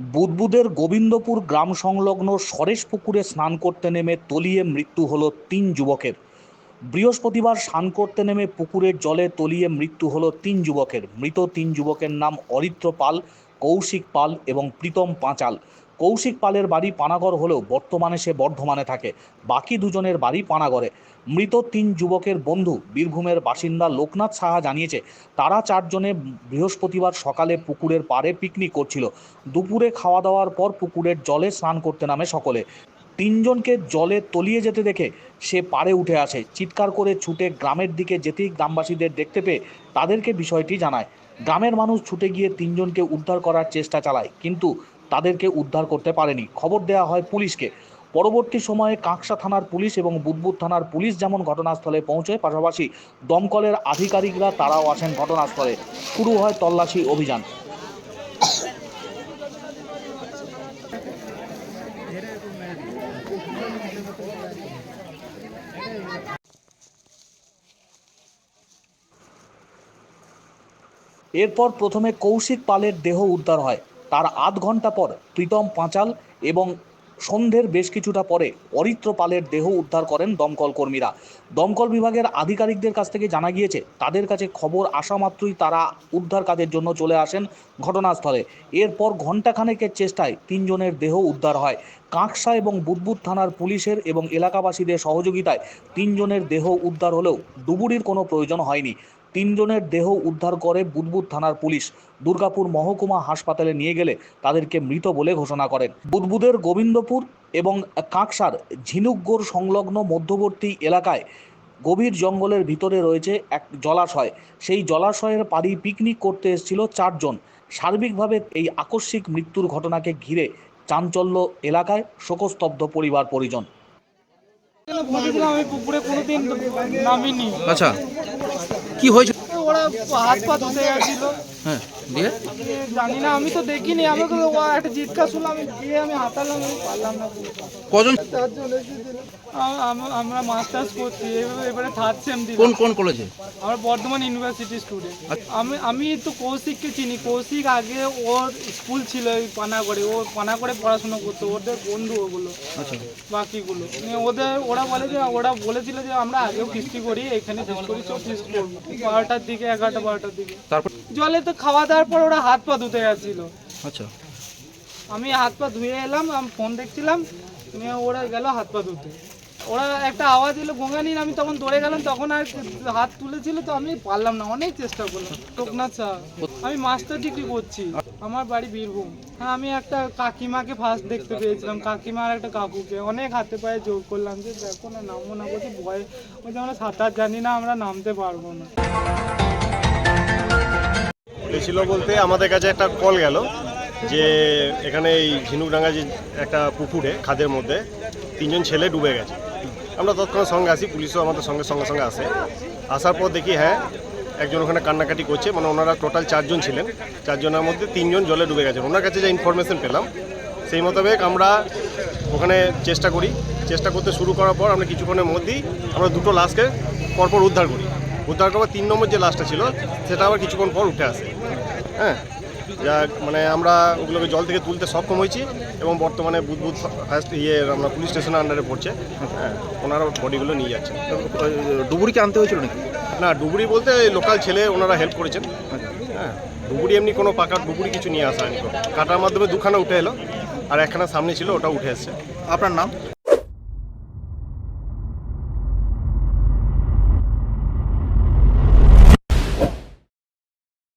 বুদবুদের গোবিন্দপুর গ্রাম সংলগ্ন সরেশ পুকুরে স্নান করতে নেমে তলিয়ে মৃত্যু হল তিন যুবকের। বৃহস্পতিবার স্নান করতে নেমে পুকুরের জলে তলিয়ে মৃত্যু হল তিন যুবকের। মৃত তিন যুবকের নাম অরিত্র পাল, কৌশিক পাল এবং প্রীতম পাঁচাল। কৌশিক পালের বাড়ি পানাগড় হলেও বর্তমানে সে বর্ধমানে থাকে। বাকি দুজনের বাড়ি পানাগড়ে। মৃত তিন যুবকের বন্ধু, বীরভূমের বাসিন্দা লোকনাথ সাহা জানিয়েছে, তারা চারজনে বৃহস্পতিবার সকালে পুকুরের পাড়ে পিকনিক করছিল। দুপুরে খাওয়া দাওয়ার পর পুকুরের জলে স্নান করতে নামে সকলে। তিনজনকে জলে তলিয়ে যেতে দেখে সে পাড়ে উঠে আসে। চিৎকার করে ছুটে গ্রামের দিকে যেতেই গ্রামবাসীদের দেখতে পেয়ে তাদেরকে বিষয়টি জানায়। গ্রামের মানুষ ছুটে গিয়ে তিনজনকে উদ্ধার করার চেষ্টা চালায়, কিন্তু তাদেরকে উদ্ধার করতে পারেনি। খবর দেওয়া হয় পুলিশকে। পরবর্তী সময়ে কাঁকসা থানার পুলিশ এবং বুদবুদ থানার পুলিশ যেমন ঘটনাস্থলে পৌঁছয় পাশাপাশি দমকলের আধিকারিকরা তারাও আসেন ঘটনাস্থলে। শুরু হয় তল্লাশি অভিযান। এরপর প্রথমে কৌশিক পালের দেহ উদ্ধার হয়। তার আধ ঘণ্টা পর প্রীতম পাঁচাল এবং সন্ধ্যের বেশ কিছুটা পরে অরিত্র পালের দেহ উদ্ধার করেন দমকল কর্মীরা। দমকল বিভাগের আধিকারিকদের কাছ থেকে জানা গিয়েছে, তাদের কাছে খবর আসা মাত্রই তারা উদ্ধার কাজের জন্য চলে আসেন ঘটনাস্থলে। এরপর ঘণ্টাখানেকের চেষ্টায় তিনজনের দেহ উদ্ধার হয়। কাঁকসা এবং বুদবুদ থানার পুলিশের এবং এলাকাবাসীদের সহযোগিতায় তিনজনের দেহ উদ্ধার হলেও ডুবুরির কোনো প্রয়োজন হয়নি। তিনজনের দেহ উদ্ধার করে বুদবুদ থানার পুলিশ দুর্গাপুর মহকুমা হাসপাতালে নিয়ে গেলে তাদেরকে মৃত বলে ঘোষণা করেন। বুদবুদের গোবিন্দপুর এবং কাঁকসার ঝিনুকগড় সংলগ্ন মধ্যবর্তী এলাকায় গভীর জঙ্গলের ভিতরে রয়েছে এক জলাশয়। সেই জলাশয়ের পাড়ি পিকনিক করতে এসেছিল চারজন। সার্বিকভাবে এই আকস্মিক মৃত্যুর ঘটনাকে ঘিরে চাঞ্চল্য এলাকায় শোকস্তব্ধ পরিবার পরিজন। আমি পুকুরে কোনোদিন নামিনি আচ্ছা। কি হয়েছে? ওরা হাত পা ধুতে গেছিল। হ্যাঁ দিয়ে? জানি না আমি তো দেখিনি। আমাকে তো ও একটা চিৎকার শুনলাম আমি আমি হাতালাম আমি পারলাম না। কজন? চারজন এসেছিল আম- আম- আমরা মাস্টার্স করছি এবারে থার্ড সেম দিলাম। কোন কোন কলেজে আমরা বর্ধমান ইউনিভার্সিটি স্টুডেন্ট আমি আমি তো কৌশিককে চিনি। কৌশিক আগে ওর স্কুল ছিল ওই পানাগড়ে। ও পানাগড়ে পড়াশোনা করতো। ওদের বন্ধু ওগুলো। আচ্ছা। বাকিগুলো। নিয়ে ওদের ওরা বলে যে ওরা বলেছিল যে আমরা আগেও কিস্তি করি এখানে ফিস্ট করি সব ফিস্ট করব। বারোটার দিকে এগারোটা বারোটার দিকে। তারপর? জলে তো খাওয়া দাওয়ার পর ওরা হাত পা ধুতে গেছিল আচ্ছা। আমি হাত পা ধুয়ে এলাম আমি ফোন দেখছিলাম নিয়ে ওরা গেল হাত পা ধুতে। ওরা একটা আওয়াজ এলো গঙ্গা নিন আমি তখন দৌড়ে গেলাম তখন আর হাত তুলেছিল তো আমি পারলাম না অনেক চেষ্টা করলাম। লোকনাথ শাহ আমি মাস্টার ডিগ্রি করছি আমার বাড়ি বীরভূম। হ্যাঁ আমি একটা কাকিমাকে ফার্স্ট দেখতে পেয়েছিলাম কাকিমা আর একটা কাকুকে। অনেক হাতে পায়ে জোর করলাম যে দেখো না নামো না বলছি ভয় বলছে আমরা সাঁতার জানি না আমরা নামতে পারব না। ছিল বলতে আমাদের কাছে একটা কল গেল যে এখানে এই ঝিনুকডাঙ্গা যে একটা পুকুরে, খাদের মধ্যে তিনজন ছেলে ডুবে গেছে। আমরা তৎক্ষণাৎ সঙ্গে আসি, পুলিশও আমাদের সঙ্গে সঙ্গে সঙ্গে আসে। আসার পর দেখি হ্যাঁ একজন ওখানে কান্নাকাটি করছে মানে ওনারা টোটাল চারজন ছিলেন। চারজনের মধ্যে তিনজন জলে ডুবে গেছেন ওনার কাছে যে ইনফরমেশন পেলাম, সেই মোতাবেক আমরা ওখানে চেষ্টা করি। চেষ্টা করতে শুরু করার পর আমরা কিছুক্ষণের মধ্যেই আমরা দুটো লাশকে পরপর উদ্ধার করি। উদ্ধার করার তিন নম্বর যে লাশটা ছিল সেটা আবার কিছুক্ষণ পর উঠে আসে। হ্যাঁ? যা মানে আমরা ওগুলোকে জল থেকে তুলতে সক্ষম হয়েছি এবং বর্তমানে বুধবুধ ফার্স্ট ইয়ে আমরা পুলিশ স্টেশনের আন্ডারে পড়ছে। হ্যাঁ ওনারা বডিগুলো নিয়ে যাচ্ছেন ডুবুরিকে আনতে হয়েছিল নাকি? না ডুবুরি বলতে লোকাল ছেলে ওনারা হেল্প করেছেন। হ্যাঁ ডুবুরি এমনি কোনো পাকা ডুবুরি কিছু নিয়ে আসা হয়নি কাটার মাধ্যমে দুখানা উঠে এলো আর একখানা সামনে ছিল ওটা উঠে এসছে। আপনার নাম?